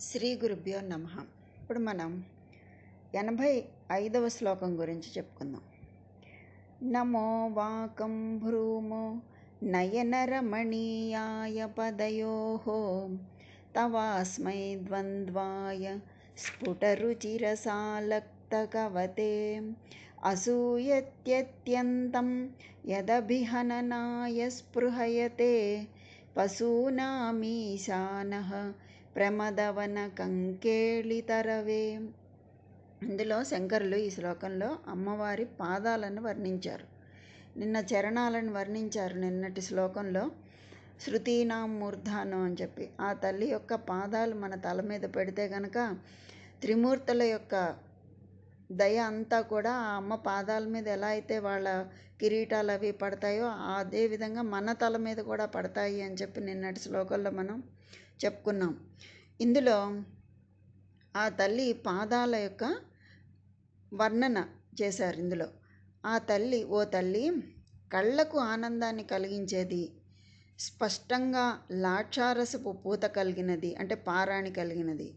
శ్రీ గురుభ్యో నమ ఇప్పుడు మనం ఎనభై ఐదవ శ్లోకం గురించి చెప్పుకుందాం నమో వాకం భ్రూమో నయనరమణీయాయ పదయో తవాస్మై ద్వంద్వాయ స్ఫుటరుచిరసాలక్తకవతే అసూయత్యత్యంతం యదభిహననాయ స్పృహయతే పశూనామీశానః ప్రమదవన కంకేళితరవే ఇందులో శంకరులు ఈ శ్లోకంలో అమ్మవారి పాదాలను వర్ణించారు. నిన్న చరణాలను వర్ణించారు నిన్నటి శ్లోకంలో. శృతీనాం మూర్ధానం అని చెప్పి. ఆ తల్లి యొక్క పాదాలు మన తల మీద పెడితే కనుక త్రిమూర్తుల యొక్క దయ అంతా కూడా ఆ అమ్మ పాదాల మీద ఎలా అయితే వాళ్ళ కిరీటాలు అవి పడతాయో అదే విధంగా మన తల మీద కూడా పడతాయి అని చెప్పి నిన్నటి శ్లోకంలో మనం చెప్పుకున్నాం. ఇందులో ఆ తల్లి పాదాల యొక్క వర్ణన చేశారు ఇందులో. ఆ తల్లి ఓ తల్లి కళ్ళకు ఆనందాన్ని కలిగించేది స్పష్టంగా లాక్షారసపు పూత కలిగినది అంటే పారాణి కలిగినది.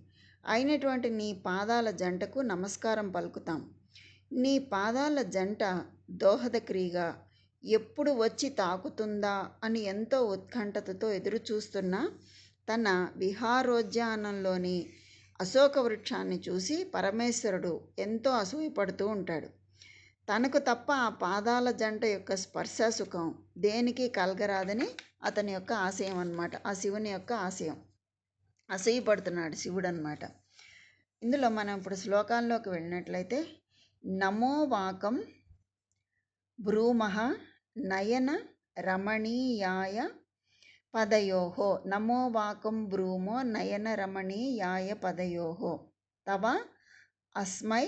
అయినటువంటి నీ పాదాల జంటకు నమస్కారం పలుకుతాం. నీ పాదాల జంట దోహదక్రియగా ఎప్పుడు వచ్చి తాకుతుందా అని ఎంతో ఉత్కంఠతతో ఎదురు చూస్తున్న తన విహారోద్యానంలోని అశోక వృక్షాన్ని చూసి పరమేశ్వరుడు ఎంతో అసూయపడుతూ ఉంటాడు. తనకు తప్ప ఆ పాదాల జంట యొక్క స్పర్శ సుఖం దేనికి కలగరాదని అతని యొక్క ఆశయం అన్నమాట. ఆ శివుని యొక్క ఆశయం. అసూయపడుతున్నాడు శివుడు అనమాట ఇందులో మనం ఇప్పుడు శ్లోకాల్లోకి వెళ్ళినట్లయితే నమోవాకం భ్రూమహ నయన రమణీయాయ पदयोः। नमो वाकं ब्रूमो नयनरमणीयाय पदयोः। तव अस्मै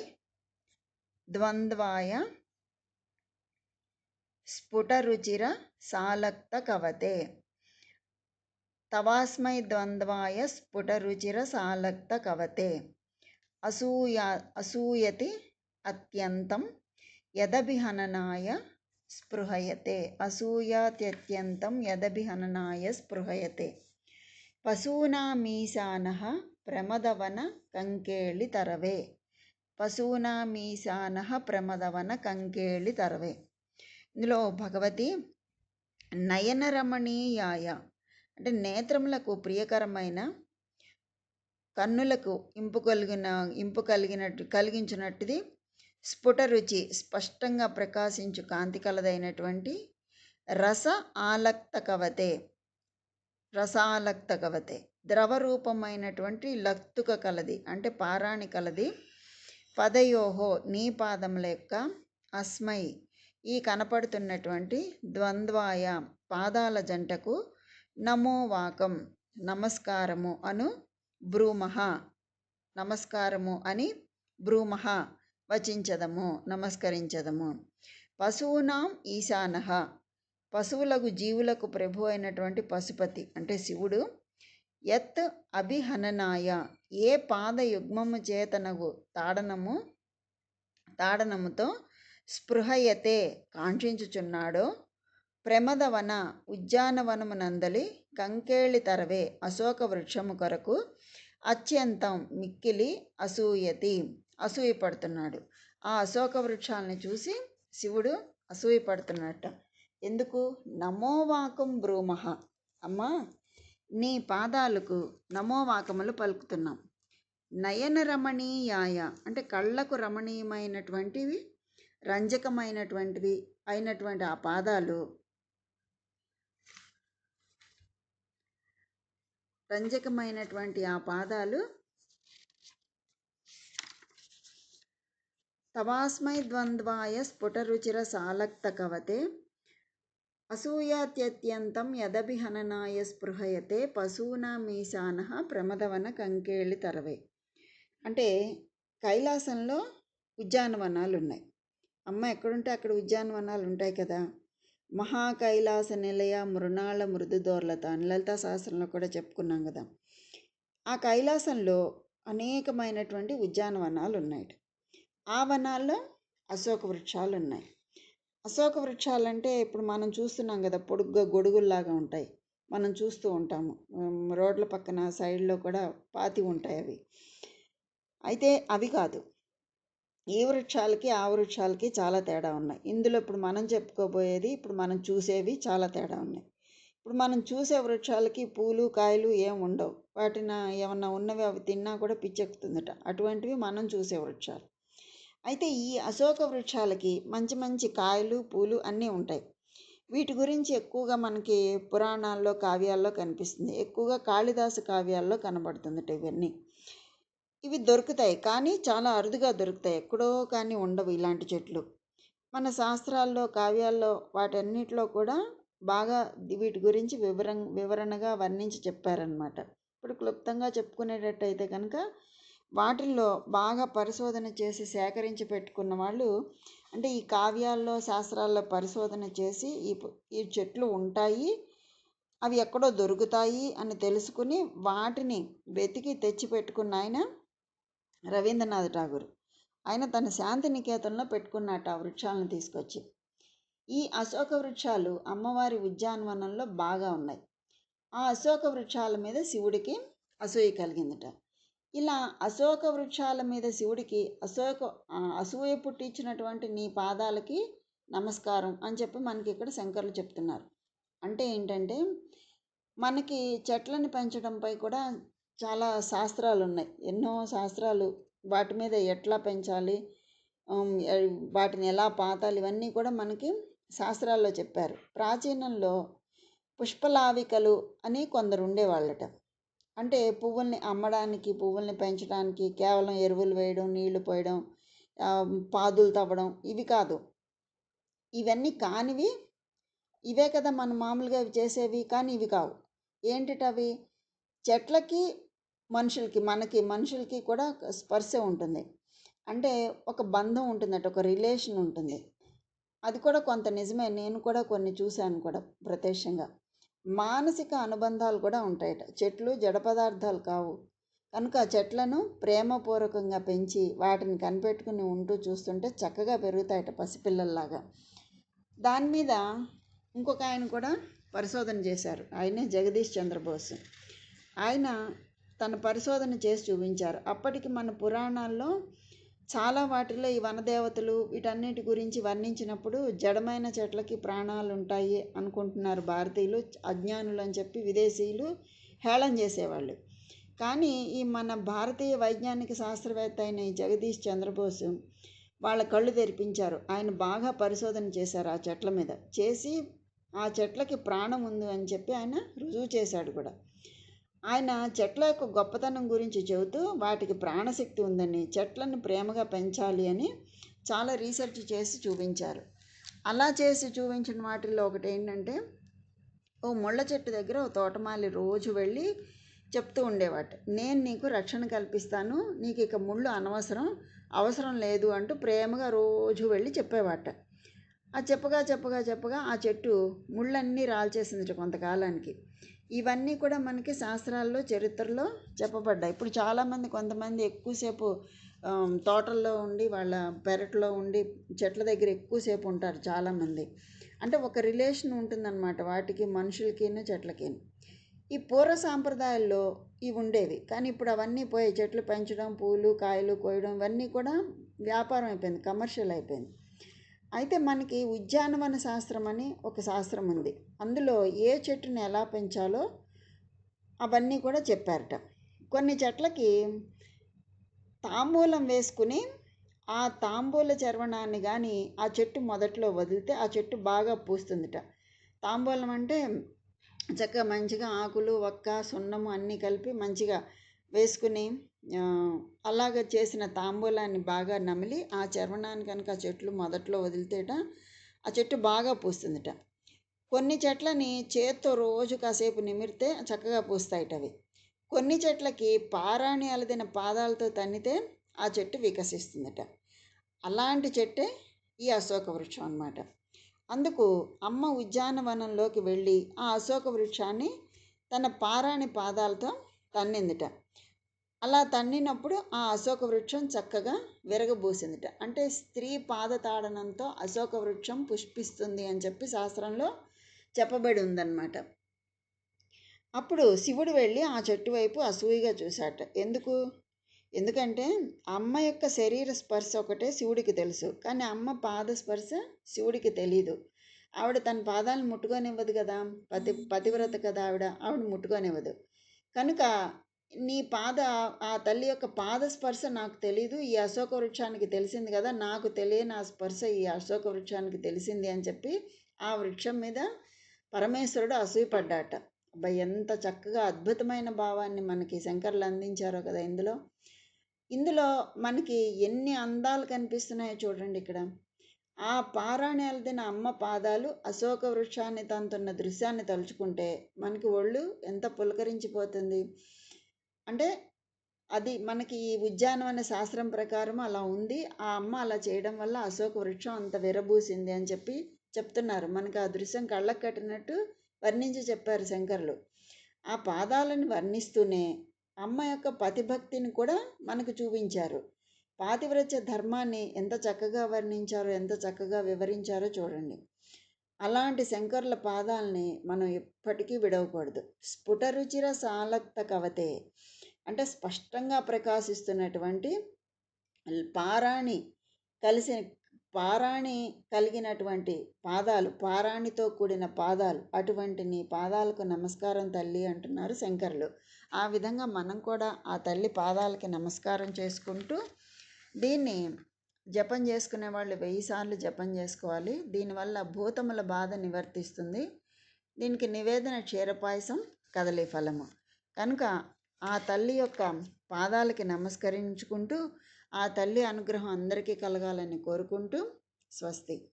द्वन्द्वाय स्फुटरुचिरसालक्तकवते तवास्मै द्वन्द्वाय स्फुटरुचिरसालक्तकवते असूया असूयति अत्यन्तं। यदभिहननाय కవతే అసూయా అసూయతి అత్యంతం స్పృహయతే. అసూయాత్యత్యంతం యదభిహననాయ స్పృహయతే. ప్రమదవన కంకేళి తరవే. పశూనామీశాన ప్రమదవన కంకేళి తరవే. ఇందులో భగవతి నయనరమణీయాయ అంటే నేత్రములకు ప్రియకరమైన కన్నులకు ఇంపు కలిగిన ఇంపు కలిగినట్టు కలిగించినట్టుది స్ఫుట రుచి స్పష్టంగా ప్రకాశించు కాంతి కలదైనటువంటి రస ఆలక్త కవతే రసాలక్త కవతే ద్రవరూపమైనటువంటి లక్తుక కలది అంటే పారాణి కలది. పదయోహో నీ పాదముల యొక్క అస్మై ఈ కనపడుతున్నటువంటి ద్వంద్వాయ పాదాల జంటకు నమోవాకం నమస్కారము అను బ్రూమహ నమస్కారము అని బ్రూమహ వచించదము నమస్కరించదము. పశువునాం ఈశానః. పశువులకు జీవులకు ప్రభు అయినటువంటి పశుపతి అంటే శివుడు యత్ అభిహననాయ. ఏ పాదయుగ్మము చేతనగు తాడనము తాడనముతో స్పృహయతే కాంక్షించుచున్నాడో ప్రమదవన ఉద్యానవనమునందలి కంకేళి తరవే అశోక వృక్షము కొరకు అత్యంతం మిక్కిలి అసూయతి. అసూయపడుతున్నాడు. ఆ అశోక వృక్షాలని చూసి శివుడు అసూయపడుతున్నట్ట. ఎందుకు? నమోవాకం బ్రూమహ అమ్మా నీ పాదాలకు నమోవాకములు పలుకుతున్నాం. నయన రమణీయాయ అంటే కళ్ళకు రమణీయమైనటువంటివి రంజకమైనటువంటివి అయినటువంటి ఆ పాదాలు రంజకమైనటువంటి ఆ పాదాలు తవాస్మై ద్వంద్వాయ స్ఫుటరుచిర సాలక్త కవతే అసూయాత్యత్యంతం యదభిహననాయ స్పృహయతే పశూనామీశాన ప్రమదవన కంకేళి తరవే. అంటే కైలాసంలో ఉద్యానవనాలు ఉన్నాయి అమ్మ ఎక్కడుంటే అక్కడ ఉద్యానవనాలు ఉంటాయి కదా. మహా కైలాస నిలయ మృణాళ మృదుదోర్లత అని లలితా శాస్త్రంలో కూడా చెప్పుకున్నాం కదా. ఆ కైలాసంలో అనేకమైనటువంటి ఉద్యానవనాలు ఉన్నాయి ఆ వనాల్లో అశోక వృక్షాలు ఉన్నాయి అశోక వృక్షాలు అంటే ఇప్పుడు మనం చూస్తున్నాం కదా పొడుగ్గా గొడుగుల్లాగా ఉంటాయి. మనం చూస్తూ ఉంటాము. రోడ్ల పక్కన సైడ్లో కూడా పాతి ఉంటాయి అవి. అయితే అవి కాదు. ఈ వృక్షాలకి ఆ వృక్షాలకి చాలా తేడా ఉన్నాయి. ఇందులో ఇప్పుడు మనం చెప్పుకోబోయేది ఇప్పుడు మనం చూసేవి చాలా తేడా ఉన్నాయి. ఇప్పుడు మనం చూసే వృక్షాలకి పూలు కాయలు ఏం ఉండవు. వాటిన ఏమన్నా ఉన్నవి అవి తిన్నా కూడా పిచ్చెక్కుతుందట. అటువంటివి మనం చూసే వృక్షాలు. అయితే ఈ అశోక వృక్షాలకి మంచి మంచి కాయలు పూలు అన్నీ ఉంటాయి. వీటి గురించి ఎక్కువగా మనకి పురాణాల్లో కావ్యాల్లో కనిపిస్తుంది. ఎక్కువగా కాళిదాసు కావ్యాల్లో కనబడుతుందట ఇవన్నీ. ఇవి దొరుకుతాయి కానీ చాలా అరుదుగా దొరుకుతాయి. ఎక్కడో కానీ ఉండవు ఇలాంటి చెట్లు. మన శాస్త్రాల్లో కావ్యాల్లో వాటన్నిటిలో కూడా బాగా వీటి గురించి వివరం వివరణగా వర్ణించి చెప్పారనమాట ఇప్పుడు క్లుప్తంగా చెప్పుకునేటట్టయితే కనుక వాటిల్లో బాగా పరిశోధన చేసి సేకరించి పెట్టుకున్న వాళ్ళు అంటే ఈ కావ్యాల్లో శాస్త్రాల్లో పరిశోధన చేసి ఈ ఈ చెట్లు ఉంటాయి అవి ఎక్కడో దొరుకుతాయి అని తెలుసుకుని వాటిని వెతికి తెచ్చి పెట్టుకున్న ఆయన రవీంద్రనాథ్ ఠాగూర్. ఆయన తన శాంతి నికేతనంలో పెట్టుకున్నట్టు ఆ వృక్షాలను తీసుకొచ్చి. ఈ అశోక వృక్షాలు అమ్మవారి ఉద్యానవనంలో బాగా ఉన్నాయి. ఆ అశోక వృక్షాల మీద శివుడికి అసూయ కలిగిందట. ఇలా అశోక వృక్షాల మీద శివుడికి అశోక అసూయ పుట్టించినటువంటి నీ పాదాలకి నమస్కారం అని చెప్పి మనకి ఇక్కడ శంకర్లు చెప్తున్నారు. అంటే ఏంటంటే మనకి చెట్లను పెంచడంపై కూడా చాలా శాస్త్రాలు ఉన్నాయి ఎన్నో శాస్త్రాలు వాటి మీద ఎట్లా పెంచాలి వాటిని ఎలా పాతాలి ఇవన్నీ కూడా మనకి శాస్త్రాల్లో చెప్పారు. ప్రాచీనంలో పుష్పలావికలు అని కొందరు ఉండేవాళ్ళట. అంటే పువ్వుల్ని అమ్మడానికి పువ్వుల్ని పెంచడానికి కేవలం ఎరువులు వేయడం నీళ్ళు పోయడం పాదులు తవ్వడం ఇవి కాదు. ఇవన్నీ కానివి ఇవే కదా మనం మామూలుగా ఇవి చేసేవి కానీ ఇవి కావు. ఏంటిటవి చెట్లకి మనుషులకి మనకి మనుషులకి కూడా స్పర్శ ఉంటుంది. అంటే ఒక బంధం ఉంటుందట ఒక రిలేషన్ ఉంటుంది. అది కూడా కొంత నిజమే. నేను కూడా కొన్ని చూశాను కూడా ప్రత్యక్షంగా. మానసిక అనుబంధాలు కూడా ఉంటాయట. చెట్లు జడ పదార్థాలు కావు. కనుక చెట్లను ప్రేమపూర్వకంగా పెంచి వాటిని కనిపెట్టుకుని ఉంటూ చూస్తుంటే చక్కగా పెరుగుతాయట పసిపిల్లల్లాగా. దాని మీద ఇంకొక ఆయన కూడా పరిశోధన చేశారు. ఆయనే జగదీష్ చంద్రబోస్. ఆయన తన పరిశోధన చేసి చూపించారు. అప్పటికి మన పురాణాల్లో చాలా వాటిల్లో ఈ వనదేవతలు వీటన్నిటి గురించి వర్ణించినప్పుడు జడమైన చెట్లకి ప్రాణాలు ఉంటాయి అనుకుంటున్నారు భారతీయులు అజ్ఞానులు అని చెప్పి విదేశీయులు హేళన చేసేవాళ్ళు. కానీ ఈ మన భారతీయ వైజ్ఞానిక శాస్త్రవేత్త అయిన ఈ జగదీష్ చంద్రబోసు వాళ్ళ కళ్ళు తెరిపించారు. ఆయన బాగా పరిశోధన చేశారు ఆ చెట్ల మీద. చేసి ఆ చెట్లకి ప్రాణం ఉంది అని చెప్పి ఆయన రుజువు చేశాడు కూడా. ఆయన చెట్ల యొక్క గొప్పతనం గురించి చెబుతూ వాటికి ప్రాణశక్తి ఉందని చెట్లను ప్రేమగా పెంచాలి అని చాలా రీసెర్చ్ చేసి చూపించారు. అలా చేసి చూపించిన వాటిల్లో ఒకటి ఏంటంటే ఓ ముళ్ళ చెట్టు దగ్గర ఓ తోటమాలి రోజు వెళ్ళి చెప్తూ ఉండేవాట నేను నీకు రక్షణ కల్పిస్తాను నీకు ఇక ముళ్ళు అనవసరం అవసరం లేదు అంటూ ప్రేమగా రోజు వెళ్ళి చెప్పేవాట. ఆ చెప్పగా చెప్పగా చెప్పగా ఆ చెట్టు ముళ్ళన్నీ రాల్చేసింది కొంతకాలానికి. ఇవన్నీ కూడా మనకి శాస్త్రాల్లో చరిత్రలో చెప్పబడ్డాయి. ఇప్పుడు చాలామంది కొంతమంది ఎక్కువసేపు తోటల్లో ఉండి వాళ్ళ పెరట్లో ఉండి చెట్ల దగ్గర ఎక్కువసేపు ఉంటారు చాలామంది. అంటే ఒక రిలేషన్ ఉంటుందన్నమాట వాటికి మనుషులకిను చెట్లకిను. ఈ పూర్వ సాంప్రదాయాల్లో ఇవి ఉండేవి. కానీ ఇప్పుడు అవన్నీ పోయి చెట్లు పెంచడం పూలు కాయలు కోయడం ఇవన్నీ కూడా వ్యాపారం అయిపోయింది కమర్షియల్ అయిపోయింది. అయితే మనకి ఉద్యానవన శాస్త్రం అని ఒక శాస్త్రం ఉంది. అందులో ఏ చెట్టుని ఎలా పెంచాలో అవన్నీ కూడా చెప్పారట. కొన్ని చెట్లకి తాంబూలం వేసుకుని ఆ తాంబూల చర్వణాన్ని కానీ ఆ చెట్టు మొదట్లో వదిలితే ఆ చెట్టు బాగా పూస్తుందిట. తాంబూలం అంటే చక్కగా మంచిగా ఆకులు ఒక్క సున్నము అన్నీ కలిపి మంచిగా వేసుకుని అలాగ చేసిన తాంబూలాన్ని బాగా నమిలి ఆ చర్మణాన్ని కనుక ఆ చెట్లు మొదట్లో వదిలితేట ఆ చెట్టు బాగా పూస్తుందిట. కొన్ని చెట్లని చేత్తో రోజు కాసేపు నిమిరితే చక్కగా పూస్తాయిట అవి. కొన్ని చెట్లకి పారాణి అలదిన పాదాలతో తన్నితే ఆ చెట్టు వికసిస్తుందట. అలాంటి చెట్టే ఈ అశోక వృక్షం అన్నమాట. అందుకు అమ్మ ఉద్యానవనంలోకి వెళ్ళి ఆ అశోక వృక్షాన్ని తన పారాణి పాదాలతో తన్నిందిట. అలా తన్నినప్పుడు ఆ అశోక వృక్షం చక్కగా విరగబూసిందిట. అంటే స్త్రీ పాదతాడనంతో అశోక వృక్షం పుష్పిస్తుంది అని చెప్పి శాస్త్రంలో చెప్పబడి ఉందన్నమాట అప్పుడు శివుడు వెళ్ళి ఆ చెట్టు వైపు అసూయగా చూశాట ఎందుకు? ఎందుకంటే అమ్మ యొక్క శరీర స్పర్శ ఒకటే శివుడికి తెలుసు. కానీ అమ్మ పాద స్పర్శ శివుడికి తెలీదు. ఆవిడ తన పాదాలను ముట్టుకోనివ్వదు కదా. పతి పతివ్రత కదా ఆవిడ. ఆవిడ ముట్టుకోనివ్వదు. కనుక నీ పాద ఆ తల్లి యొక్క పాద స్పర్శ నాకు తెలీదు. ఈ అశోక వృక్షానికి తెలిసింది కదా నాకు తెలియని ఆ స్పర్శ ఈ అశోక వృక్షానికి తెలిసింది అని చెప్పి ఆ వృక్షం మీద పరమేశ్వరుడు అసూయపడ్డాట. అబ్బాయి ఎంత చక్కగా అద్భుతమైన భావాన్ని మనకి శంకర్లు అందించారో కదా ఇందులో. ఇందులో మనకి ఎన్ని అందాలు కనిపిస్తున్నాయో చూడండి ఇక్కడ. ఆ పారాణ్యాలదిన అమ్మ పాదాలు అశోక వృక్షాన్ని తంతున్న దృశ్యాన్ని తలుచుకుంటే మనకి ఒళ్ళు ఎంత పులకరించిపోతుంది. అంటే అది మనకి ఈ ఉద్యానవన శాస్త్రం ప్రకారం అలా ఉంది. ఆ అమ్మ అలా చేయడం వల్ల అశోక వృక్షం అంత విరబూసింది అని చెప్పి చెప్తున్నారు. మనకు ఆ దృశ్యం కళ్ళకు కట్టినట్టు వర్ణించి చెప్పారు శంకర్లు. ఆ పాదాలను వర్ణిస్తూనే అమ్మ యొక్క పతిభక్తిని కూడా మనకు చూపించారు. పాతివ్రత్య ధర్మాన్ని ఎంత చక్కగా వర్ణించారో ఎంత చక్కగా వివరించారో చూడండి. అలాంటి శంకర్ల పాదాలని మనం ఎప్పటికీ విడవకూడదు. స్ఫుటరుచిర సాలక్త కవతే అంటే స్పష్టంగా ప్రకాశిస్తున్నటువంటి పారాణి కలిసిన పారాణి కలిగినటువంటి పాదాలు పారాణితో కూడిన పాదాలు అటువంటి నీ పాదాలకు నమస్కారం తల్లి అంటున్నారు శంకర్లు. ఆ విధంగా మనం కూడా ఆ తల్లి పాదాలకి నమస్కారం చేసుకుంటూ దీన్ని జపం చేసుకునే వాళ్ళు వెయ్యి సార్లు జపం చేసుకోవాలి. దీనివల్ల భూతముల బాధ నివర్తిస్తుంది. దీనికి నివేదన క్షీరపాయసం కదలి ఫలము. కనుక ఆ తల్లి యొక్క పాదాలకి నమస్కరించుకుంటూ ఆ తల్లి అనుగ్రహం అందరికీ కలగాలని కోరుకుంటూ స్వస్తి.